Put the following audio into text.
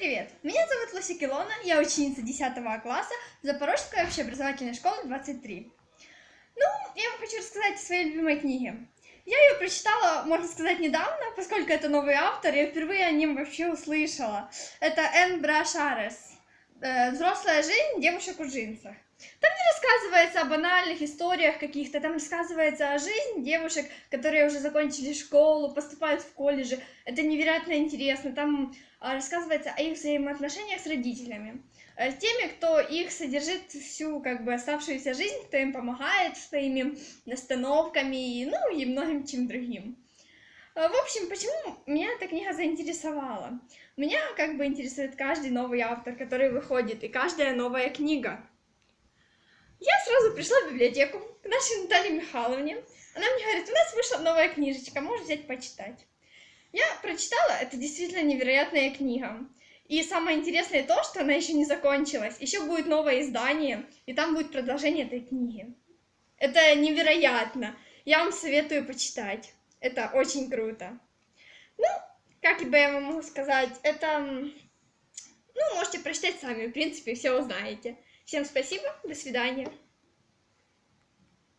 привет! Меня зовут Лосик Илона, я ученица 10 класса Запорожской общеобразовательной школы 23. Ну, я вам хочу рассказать о своей любимой книге. Я ее прочитала, можно сказать, недавно, поскольку это новый автор, я впервые о нем вообще услышала. Это Энн Брашарес э, «Взрослая жизнь девушек в джинсах». Там не рассказывается о банальных историях каких-то, там рассказывается о жизни девушек, которые уже закончили школу, поступают в колледжи. Это невероятно интересно. Там а, рассказывается о их взаимоотношениях с родителями, э, теми, кто их содержит всю как бы оставшуюся жизнь, кто им помогает своими настановками, ну и многим чем другим. Э, в общем, почему меня эта книга заинтересовала? Меня как бы интересует каждый новый автор, который выходит, и каждая новая книга. Я сразу пришла в библиотеку к нашей Наталье Михайловне. Она мне говорит, у нас вышла новая книжечка, можешь взять почитать. Я прочитала, это действительно невероятная книга. И самое интересное то, что она еще не закончилась. Еще будет новое издание, и там будет продолжение этой книги. Это невероятно. Я вам советую почитать. Это очень круто. Ну, как бы я вам могу сказать, это... Ну, можете прочитать сами, в принципе, все узнаете. Всем спасибо, до свидания.